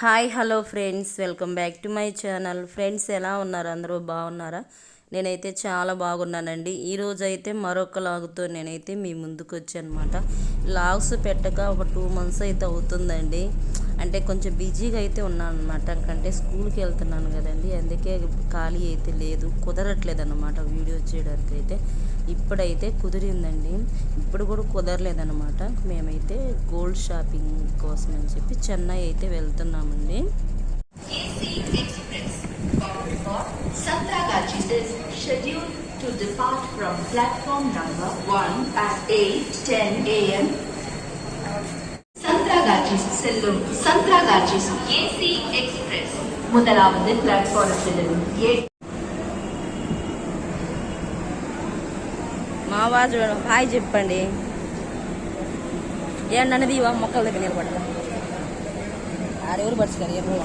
Hi hello friends welcome back to my channel. Friends ఎలా ఉన్నారు? అందరూ బాగున్నారా? నేనైతే చాలా బాగున్నానండి. ఈరోజు అయితే మరొక లాగుతో నేనైతే మీ ముందుకు వచ్చానమాట లాగ్స్ పెట్టక ఒక టూ మంత్స్ అయితే అవుతుందండి. అంటే కొంచెం బిజీగా అయితే ఉన్నాను అనమాట ఎందుకంటే స్కూల్కి వెళ్తున్నాను కదండి. అందుకే ఖాళీ అయితే లేదు. కుదరట్లేదు అనమాట వీడియో చేయడానికి అయితే. ఇప్పుడైతే కుదిరిందండి. ఇప్పుడు కూడా కుదరలేదనమాట మేమైతే గోల్డ్ షాపింగ్ కోసం అని చెప్పి చెన్నై అయితే వెళ్తున్నామండి. to depart from platform number 1 at 8:10 a.m. Santragachi செல்லும் Santragachi AC Express முதலாவது பிளாட்ஃபாரத்திலிருந்து எட்டு మా వాజు హాయ్ చెప్పండి ఏంటన్నది ఇవా మొక్కల దగ్గర నిలబడతా ఆడెవరు పడుచుకొని ఎవరు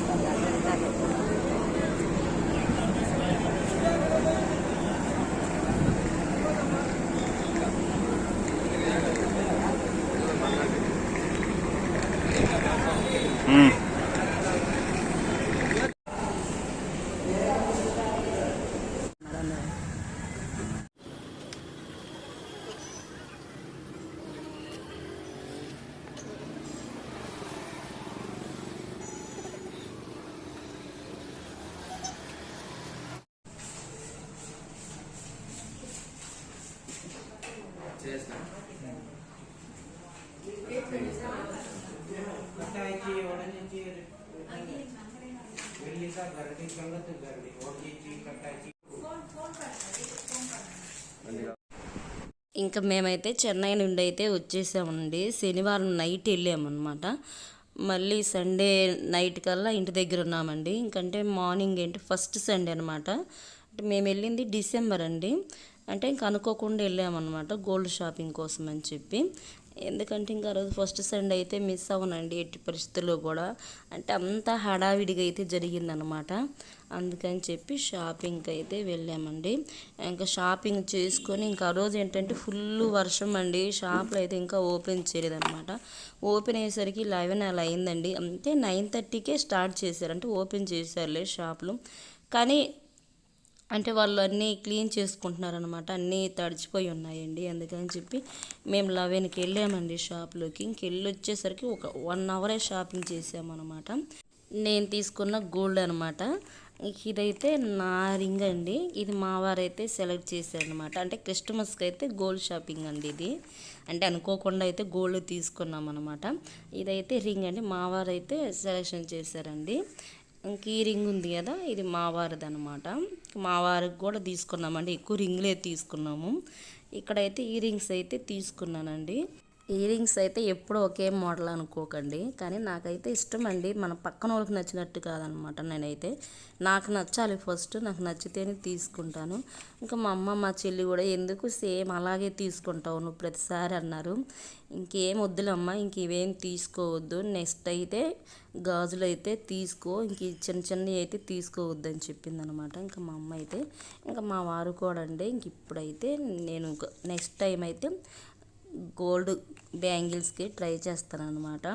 Mm. Cheers. कटायची ओढण्याची वेलीचा गर्दी संगत गर्दी ओढीची कटायची ఇంకా మేమైతే చెన్నై నుండి అయితే వచ్చేసామండి శనివారం నైట్ వెళ్ళామన్నమాట మళ్ళీ సండే నైట్ కల్లా ఇంటి దగ్గర ఉన్నామండి ఇంకంటే మార్నింగ్ ఏంటి ఫస్ట్ సండే అనమాట అంటే మేము వెళ్ళింది డిసెంబర్ అండి అంటే ఇంక అనుకోకుండా వెళ్ళామన్నమాట గోల్డ్ షాపింగ్ కోసం అని చెప్పి ఎందుకంటే ఇంకా ఆ రోజు ఫస్ట్ సండే అయితే మిస్ అవ్వనండి ఎట్టి పరిస్థితుల్లో కూడా. అంటే అంత హడావిడిగా అయితే జరిగిందనమాట అందుకని చెప్పి షాపింగ్కి అయితే వెళ్ళామండి. ఇంకా షాపింగ్ చేసుకొని ఇంకా ఆ రోజు ఏంటంటే ఫుల్ వర్షం అండి. షాప్లో అయితే ఇంకా ఓపెన్ చేయలేదన్నమాట. ఓపెన్ అయ్యేసరికి లెవెన్ అలా అయిందండి. అంటే నైన్ థర్టీకే స్టార్ట్ చేశారు. అంటే ఓపెన్ చేశారులే షాపులు కానీ అంటే వాళ్ళు అన్నీ క్లీన్ చేసుకుంటున్నారనమాట అన్నీ తడిచిపోయి ఉన్నాయండి. అందుకని చెప్పి మేము లెవెన్కి వెళ్ళామండి షాప్లోకి. ఇంకెళ్ళి వచ్చేసరికి ఒక వన్ అవరే షాపింగ్ చేసామన్నమాట. నేను తీసుకున్న గోల్డ్ అనమాట ఇదైతే నా రింగ్ అండి. ఇది మా వారైతే సెలెక్ట్ చేశారనమాట అంటే క్రిస్టమస్కి అయితే గోల్డ్ షాపింగ్ అండి ఇది. అంటే అనుకోకుండా అయితే గోల్డ్ తీసుకున్నాం అనమాట ఇదైతే రింగ్ అండి. మా వారైతే సెలెక్షన్ చేశారండి. ఇంక ఈ రింగ్ ఉంది కదా ఇది మావారిది అనమాట మావారికి కూడా తీసుకున్నామండి ఎక్కువ రింగ్లే తీసుకున్నాము. ఇక్కడైతే ఈ రింగ్స్ అయితే తీసుకున్నానండి. ఇయర్ రింగ్స్ అయితే ఎప్పుడూ ఒకే మోడల్ అనుకోకండి. కానీ నాకైతే ఇష్టం అండి మన పక్కన వాళ్ళకి నచ్చినట్టు కాదనమాట నేనైతే. నాకు నచ్చాలి ఫస్ట్ నాకు నచ్చితేనే తీసుకుంటాను. ఇంకా మా అమ్మ మా చెల్లి కూడా ఎందుకు సేమ్ అలాగే తీసుకుంటావు నువ్వు ప్రతిసారి అన్నారు. ఇంకేం వద్దులమ్మ ఇంక ఇవేం తీసుకోవద్దు. నెక్స్ట్ అయితే గాజులు అయితే తీసుకో ఇంక చిన్న చిన్నవి అయితే తీసుకోవద్దు అని చెప్పిందనమాట. ఇంకా మా అమ్మ అయితే ఇంకా మా వారు కూడా అండి. ఇంక ఇప్పుడైతే నేను నెక్స్ట్ టైం అయితే గోల్డ్ బ్యాంగిల్స్కి ట్రై చేస్తాను అనమాట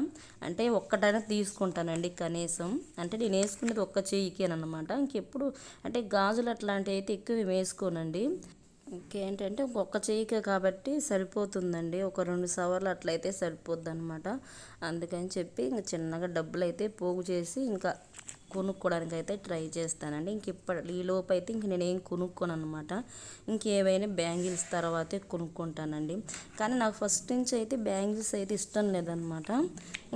అంటే ఒక్కటైనా తీసుకుంటానండి కనీసం. అంటే నేను వేసుకునేది ఒక్క చెయ్యికేనమాట ఇంకెప్పుడు అంటే గాజులు అట్లాంటివి అయితే ఎక్కువ వేసుకోనండి. ఇంకేంటంటే ఒక్క చెయ్యికే కాబట్టి సరిపోతుందండి. ఒక రెండు సవర్లు అట్లయితే సరిపోద్ది అనమాట అందుకని చెప్పి ఇంక చిన్నగా డబ్బులు అయితే పోగు చేసి ఇంకా కొనుక్కోవడానికి అయితే ట్రై చేస్తానండి. ఇంక ఇప్పటి ఈ లోపు అయితే ఇంక నేను ఏం కొనుక్కోను అనమాట ఇంకేవైనా బ్యాంగిల్స్ తర్వాతే కొనుక్కుంటానండి. కానీ నాకు ఫస్ట్ నుంచి అయితే బ్యాంగిల్స్ అయితే ఇష్టం లేదనమాట.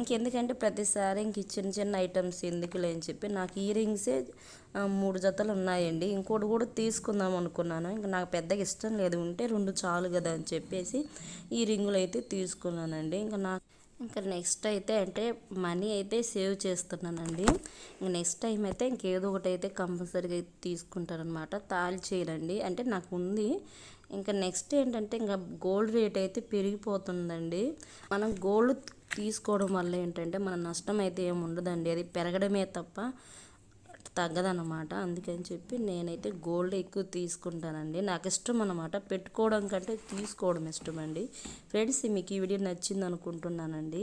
ఇంకెందుకంటే ప్రతిసారి ఇంక చిన్న చిన్న ఐటమ్స్ ఎందుకులే అని చెప్పి నాకు ఇయర్ రింగ్సే మూడు జతలు ఉన్నాయండి. ఇంకోటి కూడా తీసుకుందాం అనుకున్నాను. ఇంకా నాకు పెద్దగా ఇష్టం లేదు. ఉంటే రెండు చాలు కదా అని చెప్పేసి ఈ రింగులు అయితే తీసుకున్నానండి. ఇంకా నాకు ఇంకా నెక్స్ట్ అయితే అంటే మనీ అయితే సేవ్ చేస్తున్నానండి. ఇంక నెక్స్ట్ టైం అయితే ఇంకేదో ఒకటి అయితే కంపల్సరీగా తీసుకుంటారనమాట. తాళి చేయాలండి అంటే నాకు ఉంది ఇంకా నెక్స్ట్ ఏంటంటే ఇంకా గోల్డ్ రేట్ అయితే పెరిగిపోతుందండి. మనం గోల్డ్ తీసుకోవడం వల్ల ఏంటంటే మన నష్టం అయితే ఏమి ఉండదండి. అది పెరగడమే తప్ప తగ్గదనమాట అందుకని చెప్పి నేనైతే గోల్డ్ ఎక్కువ తీసుకుంటానండి. నాకు ఇష్టం అనమాట పెట్టుకోవడం కంటే తీసుకోవడం ఇష్టం అండి ఫ్రెండ్స్ మీకు ఈ వీడియో నచ్చింది అనుకుంటున్నానండి